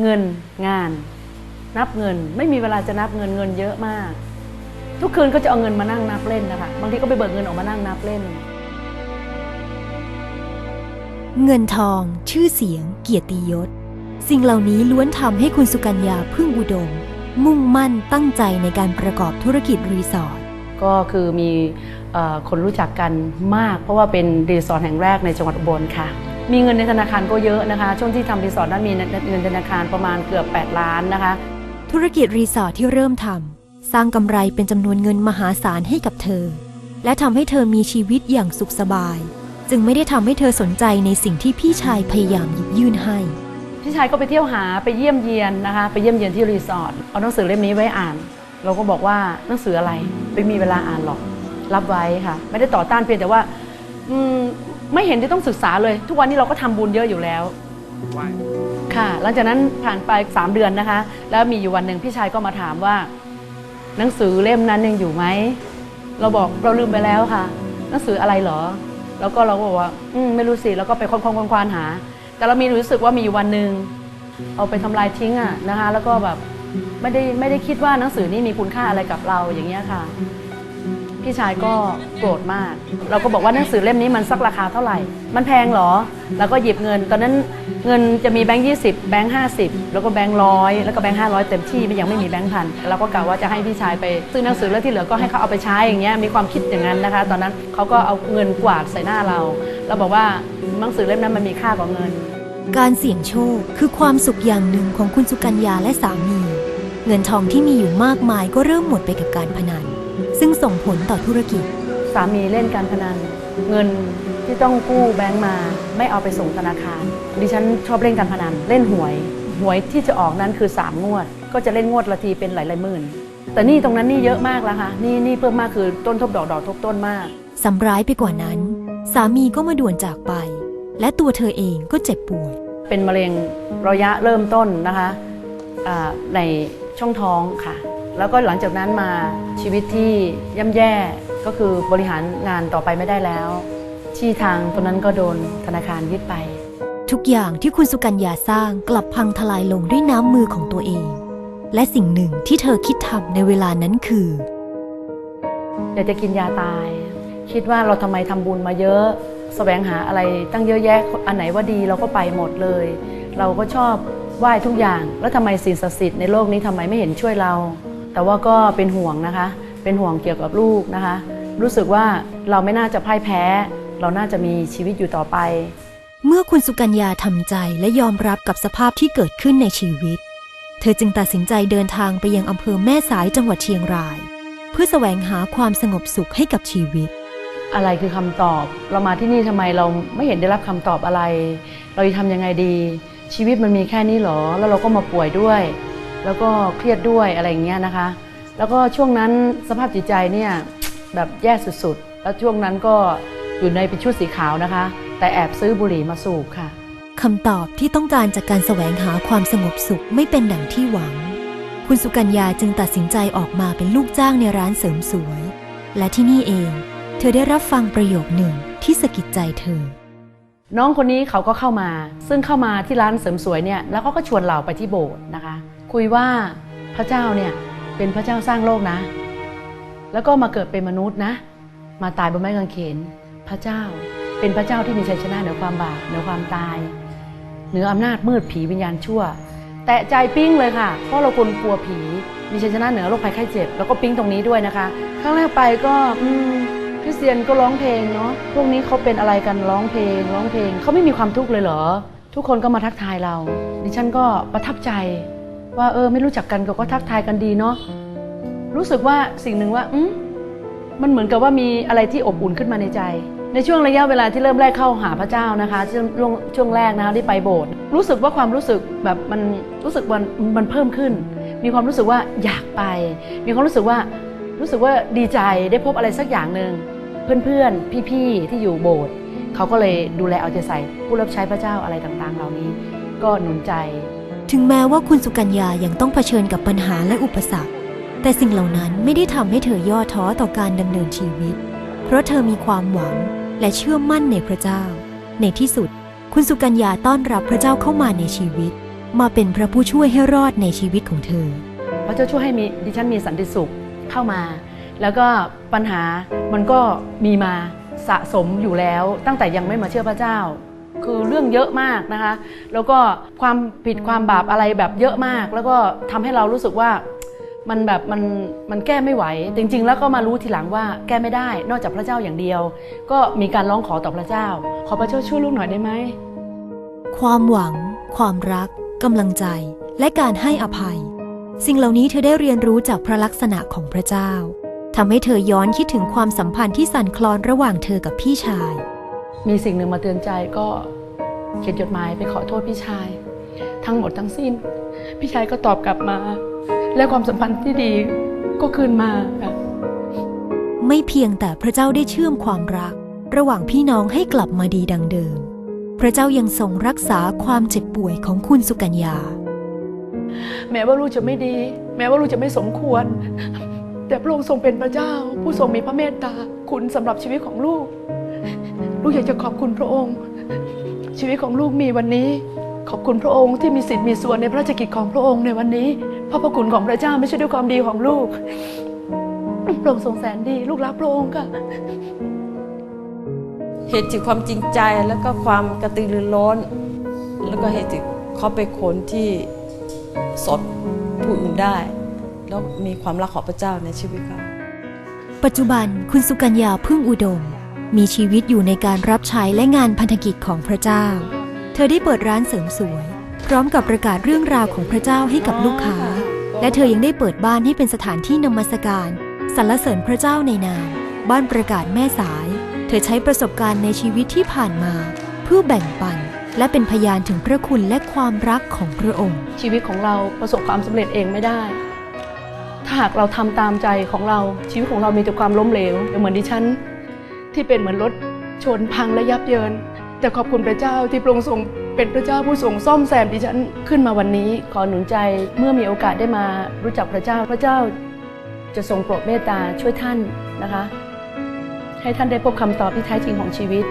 เงินงาน นับเงิน ไม่มีเวลาจะนับเงินเงินเยอะมาก ทุกคืนก็จะเอาเงินมานั่งนับเล่นนะคะบางทีก็ไปเบิกเงินออกมานั่งนับเล่น เงินทอง ชื่อเสียง เกียรติยศ สิ่งเหล่านี้ล้วนทำให้คุณสุกัญญาพึ่งอุดม มุ่งมั่นตั้งใจในการประกอบธุรกิจรีสอร์ทก็คือมีเอ่อคนรู้จักกันมาก เพราะว่าเป็นรีสอร์ทแห่งแรกในจังหวัดอุบลค่ะ มีเงินในธนาคารก็เยอะนะคะ ช่วงที่ทำรีสอร์ทนั้นมีเงินธนาคารประมาณเกือบ 8 ล้านนะคะ ธุรกิจรีสอร์ทที่เริ่มทำสร้างกำไรเป็นจำนวนเงินมหาศาลให้กับเธอ และทำให้เธอมีชีวิตอย่างสุขสบาย จึงไม่ได้ทำให้เธอสนใจในสิ่งที่พี่ชายพยายามหยิบยื่นให้ พี่ชายก็ไปเที่ยวหาไปเยี่ยมเยียนนะคะ ไปเยี่ยมเยียนที่รีสอร์ทเอาหนังสือเล่มนี้ไว้อ่าน เราก็บอกว่าหนังสืออะไรไม่มีเวลาอ่านหรอก รับไว้ค่ะ ไม่ได้ต่อต้านเพียงแต่ว่าอืม ไม่เห็นที่ต้องศึกษาเลย ทุกวันนี้เราก็ทำบุญเยอะอยู่แล้ว ค่ะ หลังจากนั้นผ่านไป 3 เดือนนะคะ แล้วมีอยู่วันหนึ่งพี่ชายก็มาถามว่า หนังสือเล่มนั้นยังอยู่ไหม เราบอกเราลืมไปแล้วค่ะ หนังสืออะไรเหรอ แล้วก็เราก็บอกว่า อืมไม่รู้สิ แล้วก็ไปค้นควานหา แต่เรามีรู้สึกว่ามีอยู่วันหนึ่งเอาไปทำลายทิ้งอะนะคะ แล้วก็แบบไม่ได้ไม่ได้คิดว่าหนังสือนี้มีคุณค่าอะไรกับเราอย่างเงี้ยค่ะ พี่ชายก็โกรธมาก เราก็บอกว่าหนังสือเล่มนี้มันสักราคาเท่าไหร่ มันแพงเหรอ แล้วก็หยิบเงิน ตอนนั้นเงินจะมีแบงค์ยี่สิบแบงค์ห้าสิบแล้วก็แบงค์ร้อยแล้วก็แบงค์ห้าร้อยเต็มที่มันยังไม่มีแบงค์พันเราก็กะว่าจะให้พี่ชายไปซื้อหนังสือแล้วที่เหลือก็ให้เขาเอาไปใช้อย่างเงี้ยมีความคิดอย่างนั้นนะคะ ตอนนั้นเขาก็เอาเงินกวาดใส่หน้าเราเราบอกว่าหนังสือเล่มนั้นมันมีค่ากว่าเงิน การเสี่ยงโชคคือความสุขอย่างหนึ่งของคุณสุกัญญาและสามี เงินทองที่มีอยู่มากมายก็เริ่มหมดไปกับการพนัน ซึ่งส่งผลต่อธุรกิจ สามีเล่นการพนัน เงินที่ต้องกู้แบงก์มา ไม่เอาไปส่งธนาคาร ดิฉันชอบเล่นการพนัน เล่นหวย หวยที่จะออกนั้นคือ 3 งวด ก็จะเล่นงวดละทีเป็นหลายหลายๆหมื่น แต่นี่ตรงนั้นนี่เยอะมากแล้วค่ะนี่นี่เพิ่มมากคือต้นทบดอกดอกทบต้นมากสำร้ายไปกว่านั้น สามีก็มาด่วนจากไป และตัวเธอเองก็เจ็บป่วย เป็นมะเร็งระยะเริ่มต้นนะคะอ่าในช่องท้องค่ะ แล้วก็หลังจากนั้นมาชีวิตที่ย่ำแย่ก็คือบริหารงานต่อไปไม่ได้แล้ว ที่ทางตรงนั้นก็โดนธนาคารยึดไป ทุกอย่างที่คุณสุกัญญาสร้างกลับพังทลายลงด้วยน้ำมือของตัวเอง และสิ่งหนึ่งที่เธอคิดทำในเวลานั้นคืออยากจะกินยาตาย คิดว่าเราทำไมทำบุญมาเยอะแสวงหาอะไรตั้งเยอะแยะอันไหนว่าดีเราก็ไปหมดเลย เราก็ชอบไหว้ทุกอย่าง แล้วทำไมสิ่งศักดิ์สิทธิ์ในโลกนี้ทำไมไม่เห็นช่วยเรา แต่ว่าก็เป็นห่วงนะคะ เป็นห่วงเกี่ยวกับลูกนะคะ รู้สึกว่าเราไม่น่าจะพ่ายแพ้ เราน่าจะมีชีวิตอยู่ต่อไป เมื่อคุณสุกัญญาทำใจและยอมรับกับสภาพที่เกิดขึ้นในชีวิต เธอจึงตัดสินใจเดินทางไปยังอำเภอแม่สายจังหวัดเชียงราย เพื่อแสวงหาความสงบสุขให้กับชีวิต อะไรคือคำตอบ เรามาที่นี่ทำไมเราไม่เห็นได้รับคำตอบอะไร เราจะทำยังไงดี ชีวิตมันมีแค่นี้เหรอ แล้วเราก็มาป่วยด้วย แล้วก็เครียดด้วยอะไรอย่างเงี้ยนะคะ แล้วก็ช่วงนั้นสภาพจิตใจเนี่ยแบบแย่สุดๆ แล้วช่วงนั้นก็อยู่ในเป็นชุดสีขาวนะคะ แต่แอบซื้อบุหรี่มาสูบค่ะคำตอบที่ต้องการจากการแสวงหาความสงบสุขไม่เป็นดังที่หวัง คุณสุกัญญาจึงตัดสินใจออกมาเป็นลูกจ้างในร้านเสริมสวย และที่นี่เอง เธอได้รับฟังประโยคหนึ่งที่สะกิดใจเธอ น้องคนนี้เขาก็เข้ามา ซึ่งเข้ามาที่ร้านเสริมสวยเนี่ยแล้วเขาก็ชวนเราไปที่โบสถ์นะคะ คุยว่าพระเจ้าเนี่ยเป็นพระเจ้าสร้างโลกนะ แล้วก็มาเกิดเป็นมนุษย์นะ มาตายบนไม้กางเขน พระเจ้าเป็นพระเจ้าที่มีชัยชนะเหนือความบาปเหนือความตาย เหนืออำนาจมืดผีวิญญาณชั่ว แตะใจปิ้งเลยค่ะ เพราะเราคนกลัวผี มีชัยชนะเหนือโรคภัยไข้เจ็บ แล้วก็ปิ้งตรงนี้ด้วยนะคะครั้งแรกไปก็อืมคริสเตียนก็ร้องเพลงเนาะพวกนี้เขาเป็นอะไรกันร้องเพลง ร้องเพลงเขาไม่มีความทุกข์เลยเหรอทุกคนก็มาทักทายเรา ดิฉันก็ประทับใจ ว่าเออไม่รู้จักกันก็ทักทายกันดีเนาะรู้สึกว่าสิ่งหนึ่งว่าอืมมันเหมือนกับว่ามีอะไรที่อบอุ่นขึ้นมาในใจ ในช่วงระยะเวลาที่เริ่มแรกเข้าหาพระเจ้านะคะช่วงช่วงช่วงแรกนะคะที่ไปโบสถ์รู้สึกว่าความรู้สึกแบบมันรู้สึกมันมันเพิ่มขึ้น มีความรู้สึกว่าอยากไป มีความรู้สึกว่ารู้สึกว่าดีใจได้พบอะไรสักอย่างหนึ่งเพื่อนๆ พี่ๆ ที่อยู่โบสถ์เขาก็เลยดูแลเอาใจใส่ผู้รับใช้พระเจ้าอะไรต่างๆ เหล่านี้ ก็หนุนใจ ถึงแม้ว่าคุณสุกัญญายังต้องเผชิญกับปัญหาและอุปสรรค แต่สิ่งเหล่านั้นไม่ได้ทำให้เธอย่อท้อต่อการดำเนินชีวิต เพราะเธอมีความหวังและเชื่อมั่นในพระเจ้า ในที่สุด คุณสุกัญญาต้อนรับพระเจ้าเข้ามาในชีวิต มาเป็นพระผู้ช่วยให้รอดในชีวิตของเธอ พระเจ้าช่วยให้มีดิฉันมีสันติสุขเข้ามา แล้วก็ปัญหามันก็มีมาสะสมอยู่แล้วตั้งแต่ยังไม่มาเชื่อพระเจ้า คือเรื่องเยอะมากนะคะ แล้วก็ความผิดความบาปอะไรแบบเยอะมาก แล้วก็ทำให้เรารู้สึกว่ามันแบบมันมันแก้ไม่ไหว จริง ๆ แล้วก็มารู้ทีหลังว่าแก้ไม่ได้ นอกจากพระเจ้าอย่างเดียว ก็มีการร้องขอต่อพระเจ้า ขอพระเจ้าช่วยลูกหน่อยได้ไหมความหวัง ความรักกำลังใจ และการให้อภัย สิ่งเหล่านี้เธอได้เรียนรู้จากพระลักษณะของพระเจ้าทำให้เธอย้อนคิดถึงความสัมพันธ์ที่สั่นคลอนระหว่างเธอกับพี่ชาย มีสิ่งหนึ่งมาเตือนใจก็เขียนจดหมายไปขอโทษพี่ชาย ทั้งหมดทั้งสิ้น พี่ชายก็ตอบกลับมา และความสัมพันธ์ที่ดีก็คืนมาค่ะไม่เพียงแต่พระเจ้าได้เชื่อมความรัก ระหว่างพี่น้องให้กลับมาดีดังเดิม พระเจ้ายังทรงรักษาความเจ็บป่วยของคุณสุกัญญา แม้ว่าลูกจะไม่ดี แม้ว่าลูกจะไม่สมควร แต่พระองค์ทรงเป็นพระเจ้า ผู้ทรงมีพระเมตตาคุณสำหรับชีวิตของลูก ลูกอยากจะขอบคุณพระองค์ ชีวิตของลูกมีวันนี้ ขอบคุณพระองค์ที่มีสิทธิ์มีส่วนในพระราชกิจของพระองค์ในวันนี้เพราะพระคุณของพระเจ้าไม่ใช่ด้วยความดีของลูกพระองค์ทรงแสนดีลูกรักพระองค์ค่ะเหตุถึงความจริงใจแล้วก็ความกระตือรือร้น แล้วก็เหตุถึงเขาเป็นคนที่สดผู้อื่นได้ แล้วมีความรักของพระเจ้าในชีวิตเขาปัจจุบันคุณสุกัญญาพึ่งอุดม มีชีวิตอยู่ในการรับใช้และงานพันธกิจของพระเจ้า เธอได้เปิดร้านเสริมสวย พร้อมกับประกาศเรื่องราวของพระเจ้าให้กับลูกค้า และเธอยังได้เปิดบ้านให้เป็นสถานที่นมัสการสรรเสริญพระเจ้าในนามบ้านประกาศแม่สาย เธอใช้ประสบการณ์ในชีวิตที่ผ่านมา เพื่อแบ่งปัน และเป็นพยานถึงพระคุณและความรักของพระองค์ ชีวิตของเราประสบความสำเร็จเองไม่ได้ ถ้าหากเราทำตามใจของเราชีวิตของเรามีแต่ความล้มเหลวเหมือนดิฉัน ที่เป็นเหมือนรถชนพังและยับเยิน แต่ขอบคุณพระเจ้าที่พระองค์ทรงเป็นพระเจ้าผู้ทรงซ่อมแซมดิฉันขึ้นมาวันนี้ ขอหนุนใจเมื่อมีโอกาสได้มารู้จักพระเจ้าพระเจ้า จะทรงโปรดเมตตาช่วยท่านนะคะ ให้ท่านได้พบคำตอบที่แท้จริงของชีวิต